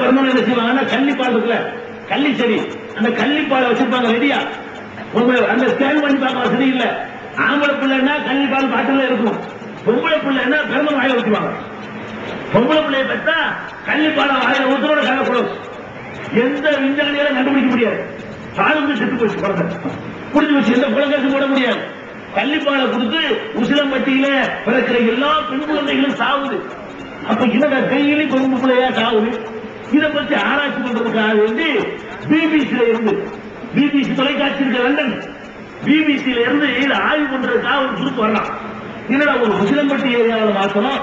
என்ன செய்வாங்கன்னா கள்ளிப்பால் இருக்குல்ல கள்ளி செடி அந்த கள்ளிப்பாலை வச்சிருப்பாங்க ரெடியா அந்த ஸ்கேன் பண்ணி பார்க்க வசதி இல்ல. ஆம்பளை பிள்ளைன்னா கள்ளிப்பால் பாட்டில் இருக்கும். பொம்பளை பிள்ளைன்னா பெருமாள் வாயில ஊற்றுவாங்க பொம்பளை பிள்ளைய பார்த்தா கள்ளிப்பாலை வாயில ஊற்றுறோட கலக்கூடாது எந்த விஞ்ஞானியால கண்டுபிடிக்க முடியாது. பாலுக்கு செத்து போச்சு குழந்தை. புடிச்சு வச்சு எந்த குழந்தைக்கு போட முடியாது. கள்ளிப்பாலை கொடுத்து உசிலம்பட்டியில பிறக்கிற எல்லா பெண் குழந்தைகளும் சாவுது. அப்ப என்னடா கையிலே பெண் பிள்ளையா சாவுது? இதை பற்றி ஆராய்ச்சி பண்றதுக்காக வேண்டி பிபிசியில இருந்து பிபிசி தொலைக்காட்சி இருக்க லண்டன் பிபிசியில இருந்து இதை ஆய்வு பண்றதுக்காக ஒரு குரூப் வரலாம். என்னடா ஒரு முசிலம்பட்டி ஏரியாவில் மாத்தணும்?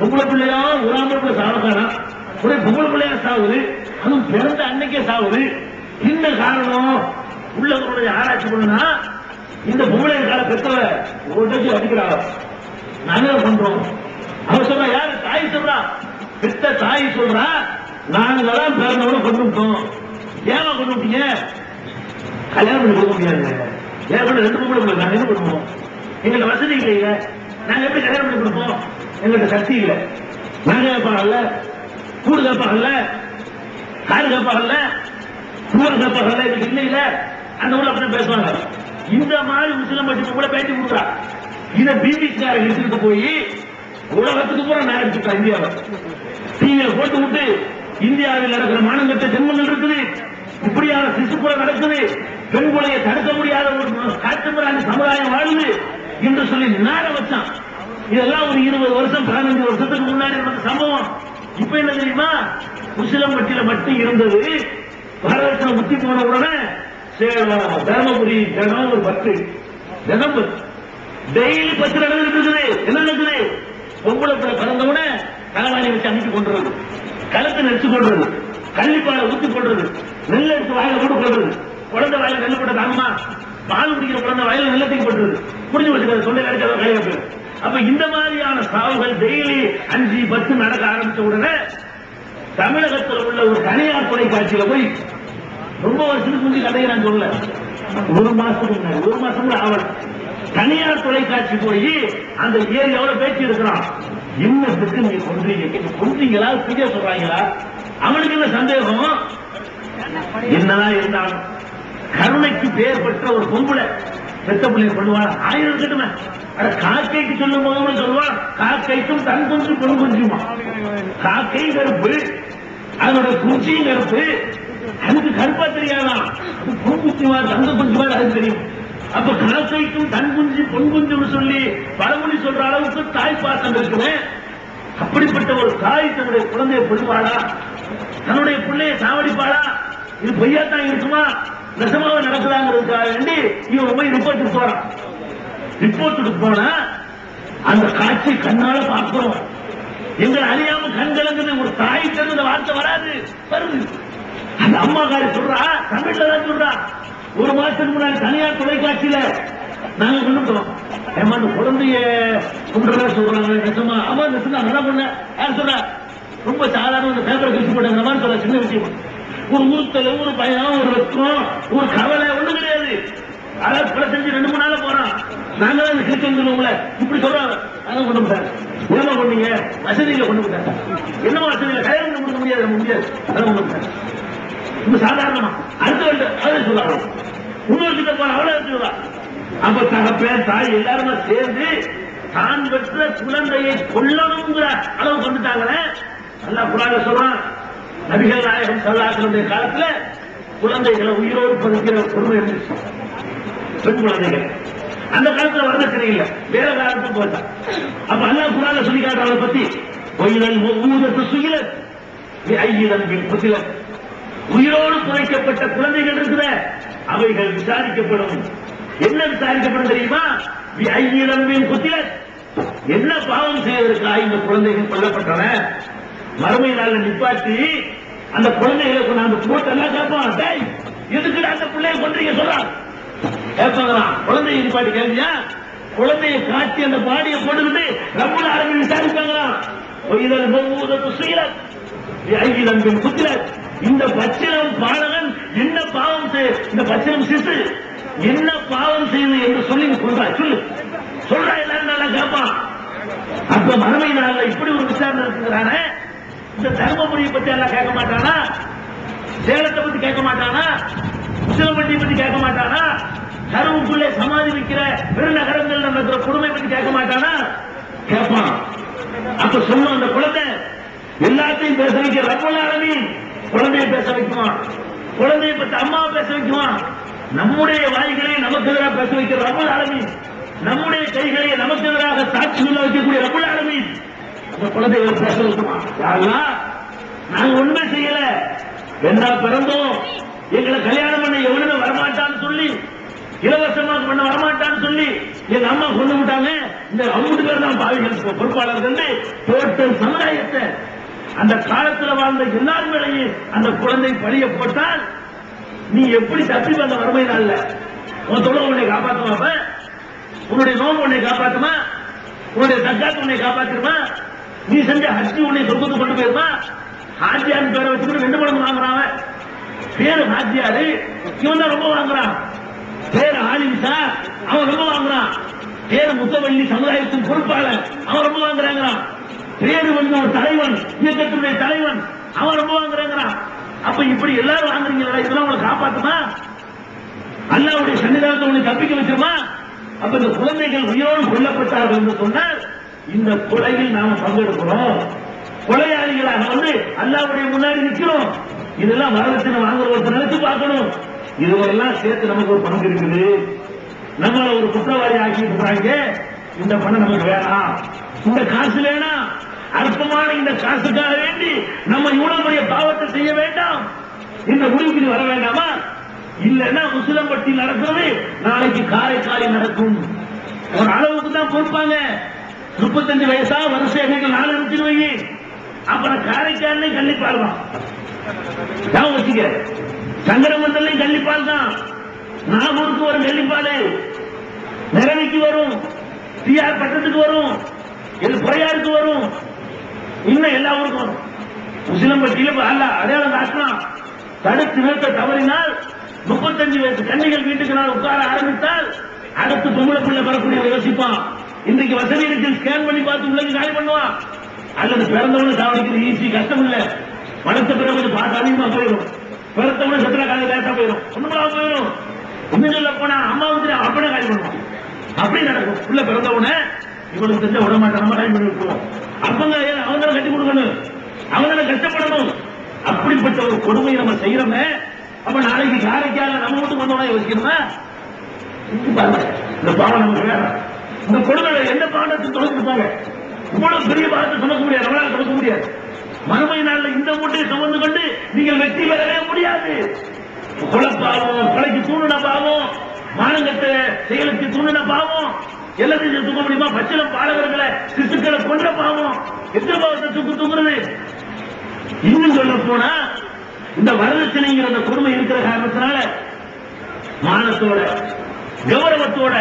பொம்பளை பிள்ளையா ஒரு ஆம்பளை சாவக்கானா? ஒரே பொம்பளை பிள்ளையா சாவுது அதுவும் பிறந்த அன்னைக்கே சாவுது. என்ன காரணம்? உள்ளவர்களுடைய ஆராய்ச்சி பண்ணுனா இந்த பொம்பளை கால பெற்றவ ஒரு அடிக்கிறாங்க. நாங்க பண்றோம்? அவன் சொல்றா யாரு தாய் சொல்றா? பெத்த தாய் சொல்றா? நாங்களாம் பிறந்தவன கொண்டு விட்டோம் ஏமா கொண்டு விட்டீங்க கல்யாணம் பண்ணி கொடுக்க முடியாது ஏன் பண்ண ரெண்டு பொம்பளை பிள்ளை நாங்க என்ன பண்ணுவோம்? எங்கள்ட்ட வசதி இல்லைங்க நாங்க எப்படி கல்யாணம் பண்ணி கொடுப்போம்? எங்கள்ட்ட சக்தி இல்லை. நாங்க கேட்பாங்கல்ல கூடு கேட்பாங்கல்ல காரு கேட்பாங்கல்ல கூடு கேட்பாங்கல்ல இதுக்கு இல்லையில அந்த ஊர்ல அப்படி பேசுவாங்க. இந்த மாதிரி முஸ்லிம் பற்றி கூட பேட்டி கொடுக்குறா. இதை பிபிசிக்கார எடுத்துக்கிட்டு போய் உலகத்துக்கு பூரா நான் எடுத்துட்டேன் இந்தியாவை. டிவியில போட்டு விட்டு இந்தியாவில் நடக்கிற மானங்கட்ட ஜென்மங்கள் இருக்குது. இப்படியான சிசுக்குறை நடக்குது. பெண் கொலையை தடுக்க முடியாத ஒரு காட்டுமிராண்டி சமுதாயம் வாழுது என்று சொல்லி நாட வச்சான். இதெல்லாம் ஒரு இருபது வருஷம் பதினஞ்சு வருஷத்துக்கு முன்னாடி நடந்த சம்பவம். இப்ப என்ன தெரியுமா? முஸ்லிம் மட்டும் இருந்தது. வரதட்சணை முத்தி போன உடனே சேலம் தருமபுரி தினம் ஒரு பத்து தினம் டெய்லி பத்து நடந்துட்டு இருக்குது. என்ன நடக்குது? பொம்பளை பிறந்தவுடனே தலைவாணி வச்சு அனுப்பி கொண்டுறது. கழுத்து நெரிச்சு கொள்றது. கள்ளிப்பாலை ஊத்தி கொள்றது. நெல் எடுத்து வாயில போட்டு கொள்றது. குழந்தை வாயில நெல் போட்ட தாங்கம்மா பால் குடிக்கிற குழந்தை வாயில நெல்லத்தையும் போட்டுருது. புரிஞ்சு வச்சுக்கிறது சொல்ல கிடைக்காத கையெழுத்து அப்ப இந்த மாதிரியான சாவுகள் டெய்லி அஞ்சு பத்து நடக்க ஆரம்பிச்ச உடனே தமிழகத்தில் உள்ள ஒரு தனியார் தொலைக்காட்சியில போய் ரொம்ப வருஷத்துக்கு முந்தைய கதையை நான் சொல்ல ஒரு மாசத்துக்கு முன்னாடி ஒரு மாசம் ஆவல் தனியார் தொலைக்காட்சி போய் அந்த ஏரியாவோட பேச்சு இருக்கிறான். இன்னத்துக்கு நீ கொன்றீங்க நீங்க கொன்றீங்களா செய்ய சொல்றாங்களா? அவனுக்கு என்ன சந்தேகம்? என்னதான் இருந்தாலும் கருணைக்கு பேர் பெற்ற ஒரு பொம்பளை பெத்த பிள்ளைய பண்ணுவாள் ஆயிரம் இருக்கட்டுமே. அட காக்கைக்கு சொல்லும் போது சொல்லுவான் காக்கைக்கும் தன் குஞ்சு பொன் குஞ்சுமா? காக்கை கருப்பு அதனோட குஞ்சியும் கருப்பு. அதுக்கு கருப்பா தெரியாதான் அது பொன் குஞ்சுமா தங்க குஞ்சுமா அது தெரியும். அப்ப காக்கைக்கும் தன் குஞ்சு பொன் குஞ்சுன்னு சொல்லி பழமொழி சொல்ற அளவுக்கு தாய் பாசம் இருக்குமே? அப்படிப்பட்ட ஒரு தாய் தன்னுடைய குழந்தையை பொழுவாளா தன்னுடைய பிள்ளையை சாவடிப்பாளா? இது பொய்யா தான் இருக்குமா? நெசமாக நடக்குதாங்கிறதுக்காக வேண்டி இவன் போய் ரிப்போர்ட்டுக்கு போறான். ரிப்போர்ட்டுக்கு போனா அந்த காட்சி கண்ணால பார்க்கிறோம். எங்களை அறியாம கண் கலங்குது ஒரு தாய் இந்த வார்த்தை வராது. வருது. அந்த அம்மா காரி சொல்றா தமிழ்ல தான் சொல்றா. ஒரு மாசத்துக்கு முன்னாடி தனியார் தொலைக்காட்சியில நாங்க கொண்டுட்டோம் ஏமா அந்த குழந்தைய கொண்டுறதா சொல்றாங்க நிஜமா? ஆமா நிஜமா நல்லா பண்ண யார் சொல்ற? ரொம்ப சாதாரண இந்த பேப்பரை கிழிச்சு போட்டாங்க மாதிரி சொல்ற சின்ன விஷயம். ஒரு உறுத்தல் ஒரு பயம் ஒரு வெக்கம் ஒரு கவலை ஒண்ணு கிடையாது. அதாவது பல செஞ்சு ரெண்டு மூணு நாள போறான். நாங்க தான் கிழிச்சு வந்துருவோம்ல. இப்படி சொல்றாங்க. அதான் கொண்டு விட்டாங்க என்ன பண்ணீங்க வசதியில கொண்டு போட்டாங்க. என்ன வசதியில கல்யாணம் பண்ணி கொடுக்க முடியாது முடியாது. அதான் கொண்டு போட்டாங்க. ரொம்ப சாதாரணமா. அடுத்த வந்து அதை சொல்றாங்க. இன்னொரு கிட்ட போன அவ்வளவு எடுத்துக்கலாம் அப்ப தகப்பேன் தாய் எல்லாருமே சேர்ந்து தான் பெற்ற குழந்தையை கொல்லணுங்கிற அளவு கொண்டுட்டாங்களே. நல்லா குரான சொல்றான் நபிகள் நாயகம் சல்லாசனுடைய காலத்துல குழந்தைகளை உயிரோடு பதிக்கிற பொறுமை இருந்துச்சு பெண் குழந்தைகள். அந்த காலத்துல வரதட்சணை இல்ல வேற காலத்துக்கு போட்டா அப்ப அல்லா குரான சொல்லி காட்டுறத பத்தி. ஒயிலல் ஒவ்வொரு சுயிலத் ஐயிதன் பின் உயிரோடு குறைக்கப்பட்ட குழந்தைகள் இருக்கிற அவைகள் விசாரிக்கப்படும். என்ன விசாரிக்கப்படும் தெரியுமா? ஐயிலம்பின் குத்திலத் என்ன பாவம் செய்வதற்காக இந்த குழந்தைகள் கொல்லப்பட்டன? மறுமை நாள்ல நிப்பாட்டி அந்த குழந்தைகளை கொண்டாந்து போட்டெல்லாம் கேட்பான். டேய் எதுக்குடா அந்த பிள்ளைய கொன்றீங்க சொல்றான். கேட்பாங்களாம் குழந்தையை நிப்பாட்டி கேள்வியா குழந்தையை காட்டி அந்த பாடியை போட்டுக்கிட்டு ரப்பல் ஆரம்பி விசாரிப்பாங்களாம். இதழ் மூதத்து சுயிலத் ஐயிடம்பின் குத்திலத் இந்த பச்சிலம் பாலகன் என்ன பாவம் செய் இந்த பச்சிலம் சிசு என்ன பாவம் செய்யுது என்று சொல்லி சொல்றா சொல்லு. சொல்றா எல்லாரும் நல்லா கேட்பான். அப்ப மறுமை நாள்ல இப்படி ஒரு விசாரணை இருக்குங்கிறானே இந்த தர்மபுரியை பத்தி எல்லாம் கேட்க மாட்டானா? சேலத்தை பத்தி கேட்க மாட்டானா? முசலம்பட்டியை பத்தி கேட்க மாட்டானா? கருவுக்குள்ளே சமாதி வைக்கிற பெருநகரங்கள் நடக்கிற கொடுமை பத்தி கேட்க மாட்டானா? கேட்பான். அப்ப சொல்லும் அந்த குழந்தை எல்லாத்தையும் பேச ரப்பல் ஆரம்பி குழந்தையை பேச வைக்குவான் குழந்தையை பத்தி அம்மாவை பேச வைக்குவான் நம்முடைய வாய்களை நமக்கு எதிராக பேச வைக்கிற ரப்பல் ஆலமி நம்முடைய கைகளை நமக்கு எதிராக சாட்சி சொல்ல வைக்கக்கூடிய ரப்பல் ஆலமி அந்த குழந்தைகளை பேச வைக்குவான் யாருன்னா நாங்க ஒண்ணுமே செய்யல. என்ன பிறந்தோம்? எங்களை கல்யாணம் பண்ண எவனுமே வரமாட்டான்னு சொல்லி இலவசமா பண்ண வரமாட்டான்னு சொல்லி எங்க அம்மா கொண்டு விட்டாங்க. இந்த அம்முட்டு பேர் தான் பாவிகள் வந்து டோட்டல் சமுதாயத்தை அந்த காலத்துல வாழ்ந்த எல்லார் மேலையும் அந்த குழந்தை பழிய போட்டால் நீ எப்படி தப்பி வந்த வறுமை நாள்ல உன் தொழில் உன்னை காப்பாத்துமா உன்னுடைய நோம்பு உன்னை காப்பாத்துமா? உன்னுடைய தக்காத்து உன்னை காப்பாத்துமா நீ செஞ்ச ஹஜ்ஜி உன்னை சொர்க்கத்து கொண்டு போயிருமா? ஹாஜியார் பேரை வச்சுக்கிட்டு ரெண்டு மடங்கு வாங்குறான் அவன். பேரு ஹாஜியாரு. இவன் தான் ரொம்ப வாங்குறான். பேரு ஆலிசா அவன் ரொம்ப வாங்குறான். பேரு முத்தவள்ளி சமுதாயத்தின் பொறுப்பாளர். அவன் ரொம்ப வாங்குறாங்கிறான் பேரு வந்து ஒரு தலைவன் இயக்கத்தினுடைய தலைவன். அவன் ரொம்ப வாங்குறேங்கிறான். அப்ப இப்படி எல்லாரும் வாங்குறீங்களா இதெல்லாம் உங்களை காப்பாத்துமா? அல்லாவுடைய சன்னிதானத்தை உன்னை தப்பிக்க வச்சிருமா? அப்ப இந்த குழந்தைகள் உயிரோடு கொல்லப்பட்டார்கள் என்று சொன்னால் இந்த கொலையில் நாம பங்கெடுக்கிறோம். கொலையாளிகளாக வந்து அல்லாவுடைய முன்னாடி நிற்கிறோம். இதெல்லாம் வரதட்சணை வாங்குற ஒருத்தர் நினைச்சு பார்க்கணும். இதுவரெல்லாம் சேர்த்து நமக்கு ஒரு பங்கு இருக்குது. நம்மள ஒரு குற்றவாளி ஆக்கி இருக்கிறாங்க இந்த பணம் நமக்கு வேணாம். இந்த காசு வேணாம். அற்பமான இந்த காசுக்காக வேண்டி நம்ம இவ்வளவு பெரிய பாவத்தை செய்ய வேண்டாம். இந்த முடிவுக்கு வர வேண்டாமா? இல்லைன்னா முசிலம்பட்டி நடக்கிறது நாளைக்கு காரைக்காலில் நடக்கும். ஒரு அளவுக்கு தான் பொறுப்பாங்க. முப்பத்தஞ்சு வயசா வருஷம் நாலு அனுப்பிடுவீங்க அப்புறம் காரைக்காலே கள்ளிப்பால் தான். வச்சுக்க. சங்கரமண்டலையும் கள்ளிப்பால் தான். நாகூருக்கு வரும் கள்ளிப்பால். நிறவைக்கு வரும். டிஆர் பட்டத்துக்கு வரும். இது புறையாருக்கு வரும். இன்னும் எல்லா ஊருக்கும் வரும். முஸ்லிம்பட்டியில அல்ல அடையாளம் காட்டலாம் தடுத்து நிறுத்த தவறினால் முப்பத்தஞ்சு வயசு கண்ணிகள் வீட்டுக்கு நான் உட்கார ஆரம்பித்தால் அடுத்து பொம்பளை பிள்ளை வரக்கூடிய யோசிப்பான். இன்றைக்கு வசதி இருக்கு ஸ்கேன் பண்ணி பார்த்து உள்ளது காலி பண்ணுவான். அல்லது பிறந்தவனு சாவடிக்கிறது ஈஸி கஷ்டம் இல்ல வளர்த்த பிறகு கொஞ்சம் பார்த்து அதிகமா போயிடும். பிறத்தவனு சத்திர காலை லேசா போயிடும். ஒண்ணுமா போயிடும். இன்னும் சொல்ல போனா அம்மா வந்து அப்பனே காலி பண்ணுவான். அப்படி நடக்கும். உள்ள பிறந்தவனை இவனுக்கு தெரிஞ்ச விட மாட்டேன் நம்ம பண்ணி விட்டுருவோம். அப்பங்க அவங்க கட்டி கொடுக்கணும்? அவங்க கஷ்டப்படணும். அப்படிப்பட்ட ஒரு கொடுமையை நம்ம செய்யறோமே. அப்ப நாளைக்கு காரைக்கால நம்ம வீட்டுக்கு வந்தோம்னா யோசிக்கணுமா? இந்த பாவம் நமக்கு வேணும். இந்த கொடுமை எந்த பாவத்தை தொலைச்சிருப்பாங்க இவ்வளவு பெரிய பாவத்தை சுமக்க முடியாது. நம்மளால சுமக்க முடியாது. மறுமை நாள்ல இந்த மூட்டையை சுமந்து கொண்டு நீங்கள் வெற்றி பெறவே முடியாது. குலப்பாவம் கொலைக்கு தூண்டின பாவம் மானங்கத்தை செயலுக்கு தூண்டின பாவம். எல்லாத்தையும் தூக்க முடியுமா? பச்சிலம் பாடகர்களை சிசுக்களை கொன்ற பாவம். எத்தனை பாவத்தை தூக்கு தூங்குறது இன்னும் சொல்ல போனா இந்த வரதட்சணைங்கிற அந்த கொடுமை இருக்கிற காரணத்தினால மானத்தோட கௌரவத்தோட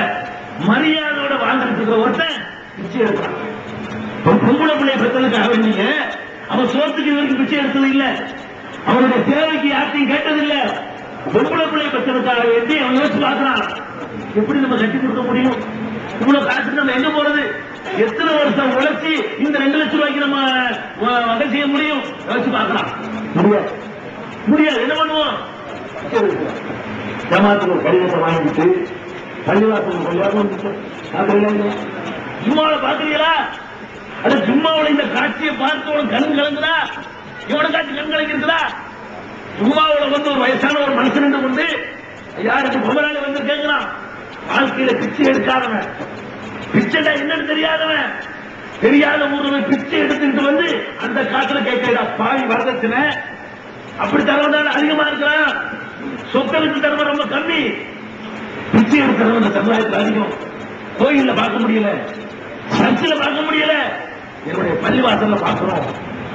மரியாதையோட வாழ்ந்துட்டு இருக்கிற ஒருத்தன் பிச்சை எடுத்தான் ஒரு பொம்பளை பிள்ளைய பெற்றதுக்காக வேண்டிய அவன் சோத்துக்கு இவருக்கு பிச்சை எடுத்தது இல்ல. அவனுடைய தேவைக்கு யார்த்தையும் கேட்டது இல்ல பொம்பளை பிள்ளை பெற்றதுக்காக வேண்டி அவன் யோசிச்சு பாக்குறான் எப்படி நம்ம கட்டி கொடுக்க முடியும்? இவ்வளவு காசுக்கு நம்ம எங்க போறது? எத்தனை வருஷம் உழைச்சி இந்த ரெண்டு லட்சம் ரூபாய்க்கு நம்ம வ- வகை செய்ய முடியும்? யோசிச்சு பார்க்கலாம். முடியாது. முடியாது. என்ன பண்ணுவோம்? ஜமாத்துக்கு ஒரு கடிதத்தை வாங்கிட்டு பள்ளிவாசல் கல்யாணம் ஜும்மாவை பாக்குறீங்களா அது ஜும்மாவுல இந்த காட்சியை பார்த்தவன் கண் கலங்குதா? இவன காட்சி கண் கலங்கிருக்குதா? ஜும்மாவுல வந்து ஒரு வயசான ஒரு மனுஷன் வந்து யாருக்கு பொம்மராளி வந்து கேட்கிறான் வாழ்க்கையில பிச்சை எடுக்காதவன். பிச்சைடா என்னன்னு தெரியாதவன். தெரியாத ஊர்ல பிச்சை எடுத்துட்டு வந்து அந்த காட்டுல கேட்கிறா பாவி வரதட்சணை. அப்படி தரவதான அதிகமா இருக்கலாம் சொத்தலுக்கு தரவ ரொம்ப கம்மி. பிச்சை எடுக்கிறவன் இந்த சமுதாயத்தில் அதிகம். கோயில்ல பார்க்க முடியல. சர்ச்சில் பார்க்க முடியல. என்னுடைய பள்ளிவாசல்ல பார்க்கிறோம்.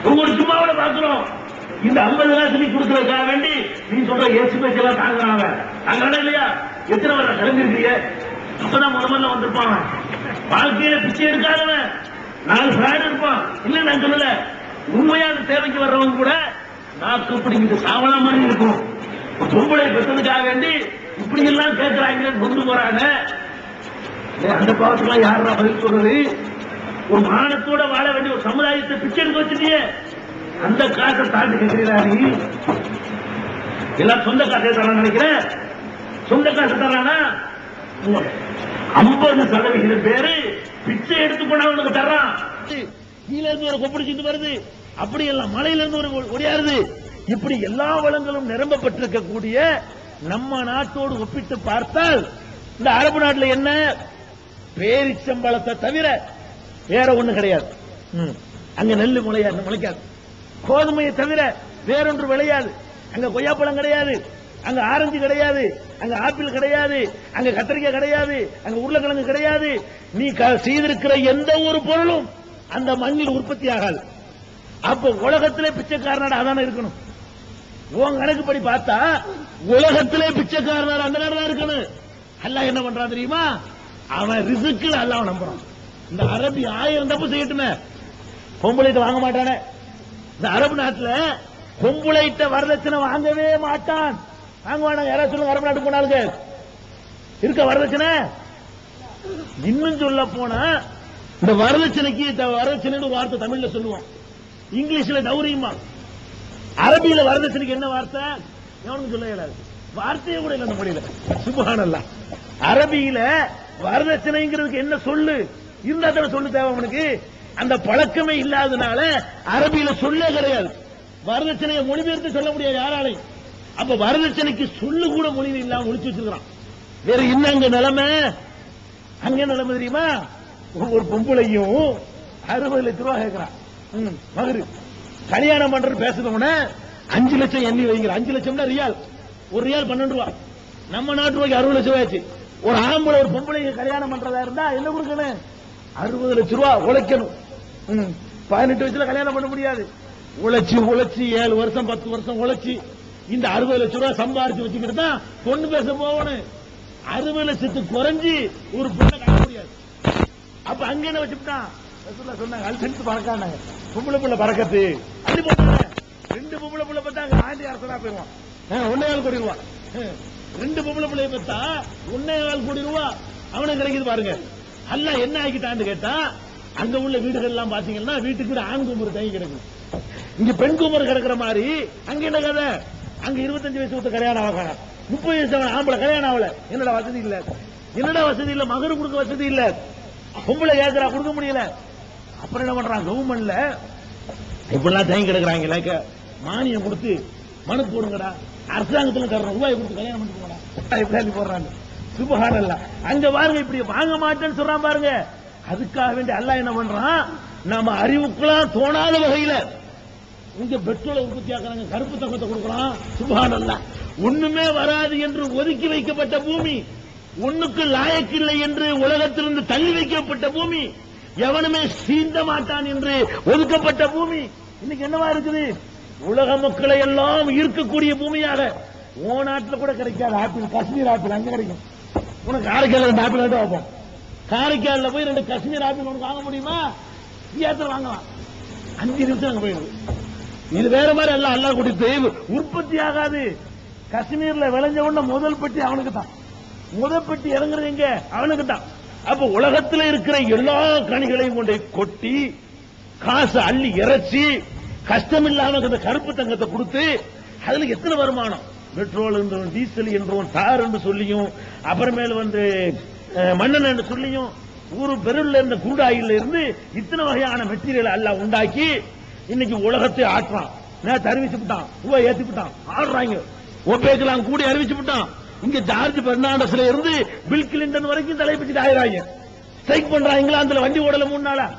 ஒவ்வொரு சும்மாவில பார்க்கிறோம். இந்த ஐம்பது காசு நீ கொடுக்கறதுக்காக வேண்டி நீ சொல்ற ஏசு பேச்செல்லாம் தாங்குறாங்க தாங்கறா இல்லையா? எத்தனை வர கிளம்பிருக்கீங்க அப்பதான் முத முதல்ல வந்திருப்பான். வாழ்க்கையில பிச்சை எடுக்காதவன். நாலு பிராடு இருப்பான். இல்ல நான் சொல்லல. உண்மையான தேவைக்கு வர்றவங்க கூட நாக்கு பிடிக்கிட்டு சாவலா மாதிரி இருக்கும். ஒரு பொம்பளை பெற்றதுக்காக வேண்டி இப்படி எல்லாம் கேட்கிறாங்கன்னு கொண்டு போறாங்க. அந்த பாவத்துக்கெல்லாம் யாரா பதில் சொல்றது? ஒரு மானத்தோட வாழ வேண்டிய ஒரு சமுதாயத்தை பிச்சை எடுக்க வச்சுட்டியே. அந்த காசை தாண்டி கேட்கிறீங்களா நீ எல்லாம் சொந்த காசை தரான்னு நினைக்கிறேன். சொந்த காசு தரானா ஐம்பது சதவிகிதம் பேரு பிச்சை எடுத்து கொண்டவனுக்கு தர்றான். கீழே இருந்து ஒரு கொப்பிடிச்சிட்டு வருது. அப்படி எல்லாம் மலையில இருந்து ஒரு ஒடியாருது. இப்படி எல்லா வளங்களும் நிரம்பப்பட்டிருக்கக்கூடிய நம்ம நாட்டோடு ஒப்பிட்டு பார்த்தால் இந்த அரபு நாட்டில் என்ன? பேரிச்சம்பழத்தை தவிர வேற ஒண்ணு கிடையாது. ம். அங்க நெல்லு முளையாது முளைக்காது. கோதுமையை தவிர வேறொன்று விளையாது. அங்க கொய்யாப்பழம் கிடையாது. அங்க ஆரஞ்சு கிடையாது அங்க ஆப்பிள் கிடையாது அங்க கத்திரிக்காய் கிடையாது அங்க உருளைக்கிழங்கு கிடையாது. நீ க- செய்திருக்கிற எந்த ஒரு பொருளும் அந்த மண்ணில் உற்பத்தி ஆகாது. அப்ப உலகத்திலே பிச்சைக்காரனாட அதானே இருக்கணும்? உன் கணக்குப்படி பார்த்தா உலகத்திலே பிச்சைக்காரனார் அந்த நேரம் தான் இருக்கணும். அல்லாஹ் என்ன பண்றான் தெரியுமா? அவன் ரிசுக்கில் அல்லாஹ் நம்புறான். இந்த அரபி ஆயிரம் தப்பு செய்யட்டுமே. பொம்பளைட்ட வாங்க மாட்டானே. இந்த அரபு நாட்டுல பொம்பளைட்ட வரதட்சணை வாங்கவே மாட்டான். வாங்க வேணாம் யாராவது சொல்லுங்க அரபு நாட்டு போனாலுக்கு இருக்க வரதட்சணை? இன்னும் சொல்ல போனா இந்த வரதட்சணைக்கு வரதட்சணைன்னு ஒரு வார்த்தை தமிழ்ல சொல்லுவோம். இங்கிலீஷ்ல டௌரியுமா அரபியில வரதட்சணைக்கு என்ன வார்த்தை? எவனுக்கு சொல்ல இயலாது. வார்த்தையே கூட இல்லை அந்த மொழியில. சுபஹானல்லா அரபியில வரதட்சணைங்கிறதுக்கு என்ன சொல்லு? இருந்தா தானே சொல்லு தேவை அவனுக்கு. அந்த பழக்கமே இல்லாதனால அரபியில சொல்லே கிடையாது. வரதட்சணையை மொழிபெயர்த்து சொல்ல முடியாது யாராலையும். அப்ப வரதட்சணைக்கு சொல்லு கூட மொழி இல்லாம ஒழிச்சு வச்சிருக்கிறான். வேற என்ன அங்க நிலைமை? அங்க நிலைமை தெரியுமா? ஒரு பொம்பளையும் அறுபது லட்ச ரூபாய் கேட்கிறான். ம், மகரு. கல்யாணம் பண்றது பேசுறவன அஞ்சு லட்சம் எண்ணி வைங்கிற அஞ்சு லட்சம்னா ரியால். ஒரு ரியால் பன்னெண்டு ரூபா. நம்ம நாட்டு ரூபாய்க்கு அறுபது லட்சம் ரூபாய் ஆச்சு. ஒரு ஆம்பளை ஒரு பொம்பளைக்கு கல்யாணம் பண்றதா இருந்தா என்ன கொடுக்கணும்? அறுபது லட்சம் ரூபா உழைக்கணும். ம், பதினெட்டு வயசுல கல்யாணம் பண்ண முடியாது. உழைச்சி உழைச்சி ஏழு வருஷம் பத்து வருஷம் உழைச்சி இந்த அறுபது லட்சம் ரூபாய் சம்பாரிச்சு வச்சுக்கிட்டு தான் பொண்ணு பேச போகணும். அறுபது லட்சத்துக்கு குறைஞ்சி ஒரு பொண்ணை காண முடியாது. அப்ப அங்க என்ன வச்சுட்டான் ரசூலுல்லாஹ் சொன்னாங்க அல்சன்ஸ் பறக்கானாங்க பொம்பளை புள்ள பறக்கத்து அள்ளி போட்டாங்க. ரெண்டு பொம்பளை புள்ள பார்த்தா அங்க ஆண்டி அரசனா போயிருவான் ஒன்னே ஆள் கோடி ரூபா. ரெண்டு பொம்பளை பிள்ளைய பார்த்தா ஒன்னே ஆள் கோடி ரூபா அவனுக்கு கிடைக்குது பாருங்க. அல்ல என்ன ஆகிட்டான்னு கேட்டா அங்க உள்ள வீடுகள் எல்லாம் பாத்தீங்கன்னா வீட்டுக்கு ஆண் கும்பர் தங்கி கிடைக்கும் இங்க பெண் கும்பர் கிடக்குற மாதிரி அங்க என்ன கதை? அங்க இருபத்தஞ்சு வயசு ஒருத்த கல்யாணம் ஆகலாம் முப்பது வயசு அவன் ஆம்பளை கல்யாணம் ஆகல. என்னடா வசதி இல்ல? என்னடா வசதி இல்ல? மகரு கொடுக்க வசதி இல்ல. பொம்பளை கேட்கறா கொடுக்க முடியல. அப்புறம் என்ன பண்றான்? கவர்மெண்ட்ல இப்படிலாம் தேங்கி கிடக்குறாங்க க- மானியம் கொடுத்து மனு போடுங்கடா. அரசாங்கத்துல தர்ற ரூபாய் கொடுத்து கல்யாணம் பண்ணிக்கோடா எப்படி போடுறாங்க. சுபகாரம் போடுறாங்க அங்க பாருங்க இப்படி வாங்க மாட்டேன்னு சொல்றான் பாருங்க. அதுக்காக வேண்டி அல்ல என்ன பண்றான்? நம்ம அறிவுக்குலாம் தோணாத வகையில இங்க பெட்ரோலை உற்பத்தி ஆக்குறாங்க கருப்பு தங்கத்தை கொடுக்கலாம். சுபஹானல்லா ஒண்ணுமே வராது என்று ஒதுக்கி வைக்கப்பட்ட பூமி ஒண்ணுக்கு லாயக்கில்லை என்று உலகத்திலிருந்து தள்ளி வைக்கப்பட்ட பூமி எவனுமே சீந்த மாட்டான் என்று ஒதுக்கப்பட்ட பூமி. இன்னைக்கு என்னவா இருக்குது? உலக மக்களை எல்லாம் ஈர்க்கக்கூடிய பூமியாக. ஓ நாட்டில் கூட கிடைக்காது. ஆப்பிள் காஷ்மீர் ஆப்பிள் அங்க கிடைக்கும். உனக்கு காரைக்கால ரெண்டு ஆப்பிள் ஆட்டம் வைப்போம். காரைக்காலில் போய் ரெண்டு காஷ்மீர் ஆப்பிள் உனக்கு வாங்க முடியுமா? ஏற்ற வாங்கலாம். அஞ்சு நிமிஷம் அங்க போயிடுது இது வேற மாதிரி எல்லாம் அல்லா கொடுத்து உற்பத்தி ஆகாது. காஷ்மீர்ல விளைஞ்ச உடனே முதல் பெட்டி அவனுக்கு தான் முதல் பெட்டி இறங்குறது எங்க? அவனுக்கு தான் அப்ப உலகத்தில் இருக்கிற எல்லா கனிகளையும் கொண்டு கொட்டி காசு அள்ளி இறைச்சி கஷ்டம் இல்லாம அந்த கருப்பு தங்கத்தை கொடுத்து அதுல எத்தனை வருமானம்? பெட்ரோல் என்றும் டீசல் என்றும் தார் என்று சொல்லியும் அப்புறமேல வந்து மன்னன் என்று சொல்லியும் ஒரு பெருள்ல இருந்த crude இருந்து இத்தனை வகையான மெட்டீரியல் எல்லாம் உண்டாக்கி இன்னைக்கு உலகத்தை ஆட்டுறான் நேற்று அறிவிச்சு விட்டான். ரூபாய் விட்டான். ஆடுறாங்க. ஒப்பேக்கலாம் கூடி அறிவிச்சு விட்டான். இங்க ஜார்ஜ் பெர்னாண்டஸ்ல இருந்து பில் கிளின்டன் வரைக்கும் தலைப்பிச்சுட்டு ஆயிராங்க ஸ்ட்ரைக் பண்றான் இங்கிலாந்துல வண்டி ஓடல மூணு நாளா.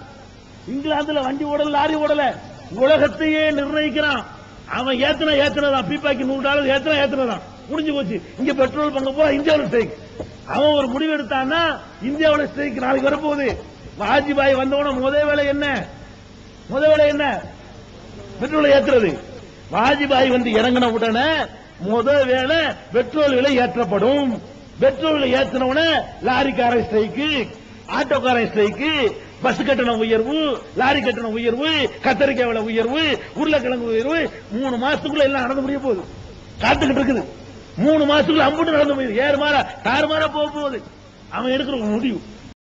இங்கிலாந்துல வண்டி ஓடல லாரி ஓடல. உலகத்தையே நிர்ணயிக்கிறான். அவன் ஏத்தன ஏத்தனதான். பீப்பாக்கி நூறு டாலர் ஏத்தன ஏத்தனதான். முடிஞ்சு போச்சு. இங்க பெட்ரோல் பங்க போல இந்தியாவில் ஸ்ட்ரைக். அவன் ஒரு முடிவு எடுத்தான்னா இந்தியாவில் ஸ்ட்ரைக் நாளைக்கு வரப்போகுது. வாஜ்பாய் வந்தவன முதல் வேலை என்ன? முத வேலை என்ன? பெட்ரோலை ஏத்துறது. வாஜ்பாய் வந்து இறங்கின உடனே முதல் வேலை பெட்ரோல் விலை ஏற்றப்படும். பெட்ரோல் விலை ஏற்றின உடனே லாரிக்காரன் ஸ்ட்ரைக்கு ஆட்டோக்காரன் ஸ்ட்ரைக்கு பஸ் கட்டண உயர்வு லாரி கட்டணம் உயர்வு கத்தரிக்காய் விலை உயர்வு உருளைக்கிழங்கு உயர்வு மூணு மாசத்துக்குள்ள எல்லாம் நடந்து முடிய போகுது. காத்துக்கிட்டு இருக்குது. மூணு மாசத்துக்குள்ள அம்புட்டு நடந்து போகுது ஏறு மாற தாறு மாற போக போகுது. அவன் எடுக்கிற ஒரு முடிவு.